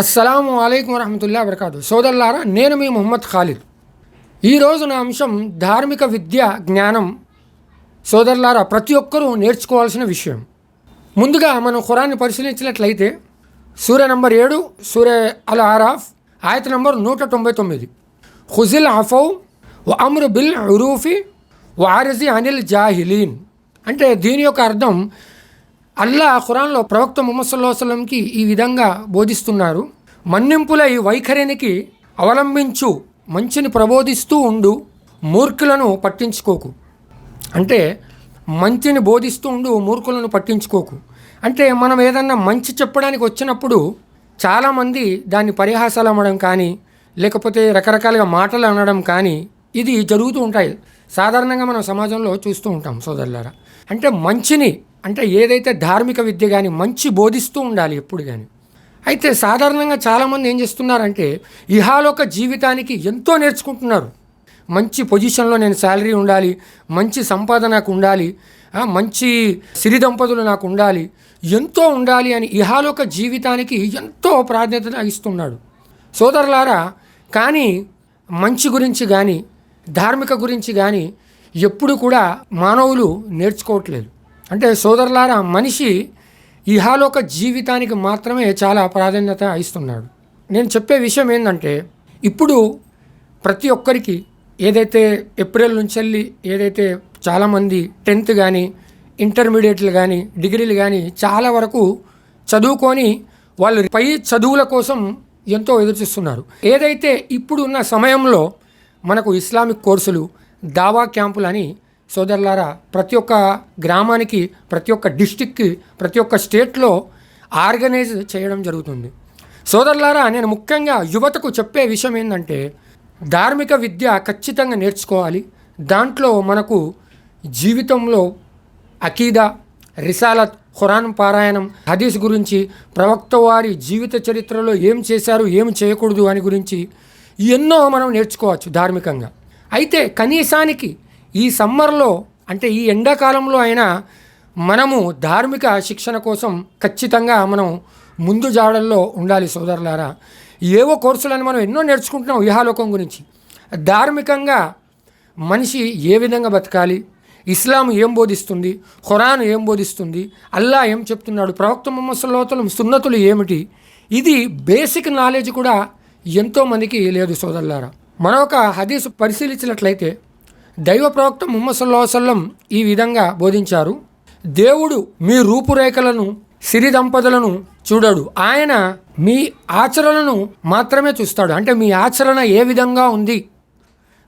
అస్సలాము అయికం వరహమతుల్లా వరకాదు సోదరులారా నేను మీ మొహమ్మద్ ఖాలిద్. ఈరోజు నా అంశం ధార్మిక విద్య జ్ఞానం. సోదరులారా ప్రతి ఒక్కరూ నేర్చుకోవాల్సిన విషయం. ముందుగా మనం ఖురాన్ని పరిశీలించినట్లయితే సూర్య నంబర్ ఏడు సూర్య అల్ ఆరాఫ్ ఆయత నంబర్ నూట తొంభై తొమ్మిది. హుజిల్ అఫౌ వ అమ్రు బిల్ ఉరూఫి వారజి అనిల్ జాహిలీన్. అంటే దీని యొక్క అర్థం అల్లా ఖురాన్లో ప్రవక్త ముహమ్మద్ ఈ విధంగా బోధిస్తున్నారు. మన్నింపుల ఈ వైఖరినికి అవలంబించు మంచిని ప్రబోధిస్తూ ఉండు మూర్ఖులను పట్టించుకోకు. అంటే మంచిని బోధిస్తూ ఉండు మూర్ఖులను పట్టించుకోకు. అంటే మనం ఏదన్నా మంచి చెప్పడానికి వచ్చినప్పుడు చాలామంది దాన్ని పరిహాసాలు అనడం కానీ లేకపోతే రకరకాలుగా మాటలు అనడం కానీ ఇది జరుగుతూ ఉంటాయి. సాధారణంగా మనం సమాజంలో చూస్తూ ఉంటాం సోదరులారా. అంటే మంచిని అంటే ఏదైతే ధార్మిక విద్య కానీ మంచి బోధిస్తూ ఉండాలి ఎప్పుడు కానీ అయితే సాధారణంగా చాలామంది ఏం చేస్తున్నారంటే ఇహాలోక జీవితానికి ఎంతో నేర్చుకుంటున్నారు. మంచి పొజిషన్లో నేను శాలరీ ఉండాలి మంచి సంపాదన నాకు ఉండాలి మంచి సిరి దంపతులు నాకు ఉండాలి ఎంతో ఉండాలి అని ఇహాలోక జీవితానికి ఎంతో ప్రాధాన్యత ఇస్తున్నాడు. సోదరులారా కానీ మంచి గురించి కానీ ధార్మిక గురించి కానీ ఎప్పుడు కూడా మానవులు నేర్చుకోవట్లేదు. అంటే సోదరులారా మనిషి ఇహాలోక జీవితానికి మాత్రమే చాలా ప్రాధాన్యత ఇస్తున్నాడు. నేను చెప్పే విషయం ఏంటంటే ఇప్పుడు ప్రతి ఒక్కరికి ఏదైతే ఏప్రిల్ నుంచి వెళ్ళి ఏదైతే చాలామంది టెన్త్ కానీ ఇంటర్మీడియట్లు కానీ డిగ్రీలు కానీ చాలా వరకు చదువుకొని వాళ్ళు పై చదువుల కోసం ఎంతో ఎదురుచూస్తున్నారు. ఏదైతే ఇప్పుడున్న సమయంలో మనకు ఇస్లామిక్ కోర్సులు దావా క్యాంపులు అని సోదరులారా ప్రతి ఒక్క గ్రామానికి ప్రతి ఒక్క డిస్టిక్కి ప్రతి ఒక్క స్టేట్లో ఆర్గనైజ్ చేయడం జరుగుతుంది. సోదరులారా నేను ముఖ్యంగా యువతకు చెప్పే విషయం ఏంటంటే ధార్మిక విద్య ఖచ్చితంగా నేర్చుకోవాలి. దాంట్లో మనకు జీవితంలో అకీదా రిసాలత్ ఖురాన్ పారాయణం హదీస్ గురించి ప్రవక్త వారి జీవిత చరిత్రలో ఏం చేశారు ఏం చేయకూడదు అని గురించి ఎన్నో మనం నేర్చుకోవచ్చు ధార్మికంగా. అయితే కనీసానికి ఈ సమ్మర్లో అంటే ఈ ఎండాకాలంలో అయినా మనము ధార్మిక శిక్షణ కోసం ఖచ్చితంగా మనం ముందు జాడల్లో ఉండాలి సోదరులారా. ఏవో కోర్సులని మనం ఎన్నో నేర్చుకుంటున్నాం ఇహాలోకం గురించి. ధార్మికంగా మనిషి ఏ విధంగా బతకాలి? ఇస్లాం ఏం బోధిస్తుంది? ఖురాన్ ఏం బోధిస్తుంది? అల్లా ఏం చెప్తున్నాడు? ప్రవక్త ముహమ్మద్ సున్నతులు ఏమిటి? ఇది బేసిక్ నాలెడ్జ్ కూడా ఎంతోమందికి లేదు సోదరులారా. మనం ఒక హదీస్ పరిశీలించినట్లయితే దైవ ప్రవక్త ముహమ్మద్ సల్లా వసల్లం ఈ విధంగా బోధించారు. దేవుడు మీ రూపురేఖలను సిరి దంపతులను చూడడు. ఆయన మీ ఆచరణను మాత్రమే చూస్తాడు. అంటే మీ ఆచరణ ఏ విధంగా ఉంది?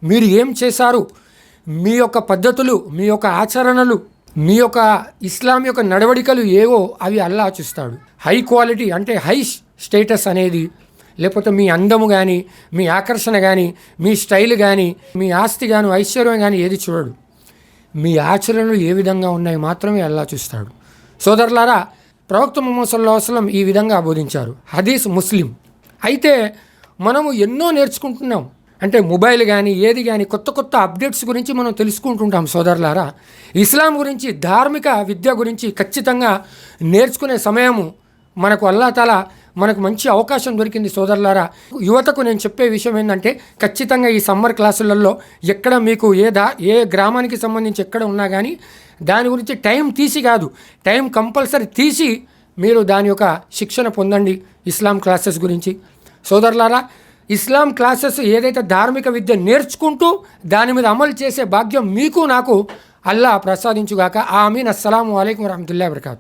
మీరు ఏం చేశారు? మీ యొక్క పద్ధతులు మీ యొక్క ఆచరణలు మీ యొక్క ఇస్లాం యొక్క నడవడికలు ఏవో అవి అల్లా చూస్తాడు. హై క్వాలిటీ అంటే హై స్టేటస్ అనేది లేకపోతే మీ అందము కానీ మీ ఆకర్షణ కానీ మీ స్టైల్ కానీ మీ ఆస్తి కానీ ఐశ్వర్యం కానీ ఏది చూడడు. మీ ఆచరణలు ఏ విధంగా ఉన్నాయి మాత్రమే అల్లా చూస్తాడు. సోదరులారా ప్రవక్త ముహమ్మద్ అసలం ఈ విధంగా బోధించారు. హదీస్ ముస్లిం. అయితే మనము ఎన్నో నేర్చుకుంటున్నాం. అంటే మొబైల్ కానీ ఏది కానీ కొత్త కొత్త అప్డేట్స్ గురించి మనం తెలుసుకుంటుంటాం సోదరులారా. ఇస్లాం గురించి ధార్మిక విద్య గురించి ఖచ్చితంగా నేర్చుకునే సమయము మనకు అల్లా తాలా మనకు మంచి అవకాశం దొరికింది సోదరులారా. యువతకు నేను చెప్పే విషయం ఏంటంటే ఖచ్చితంగా ఈ సమ్మర్ క్లాసులలో ఎక్కడ మీకు ఏ దా ఏ గ్రామానికి సంబంధించి ఎక్కడ ఉన్నా కానీ దాని గురించి టైం తీసి కాదు టైం కంపల్సరీ తీసి మీరు దాని యొక్క శిక్షణ పొందండి ఇస్లాం క్లాసెస్ గురించి. సోదరులారా ఇస్లాం క్లాసెస్ ఏదైతే ధార్మిక విద్య నేర్చుకుంటూ దాని మీద అమలు చేసే భాగ్యం మీకు నాకు అల్లా ప్రసాదించుగాక. ఆమీన్. అస్సలం అయికం వరహతుల్లా వరకాతు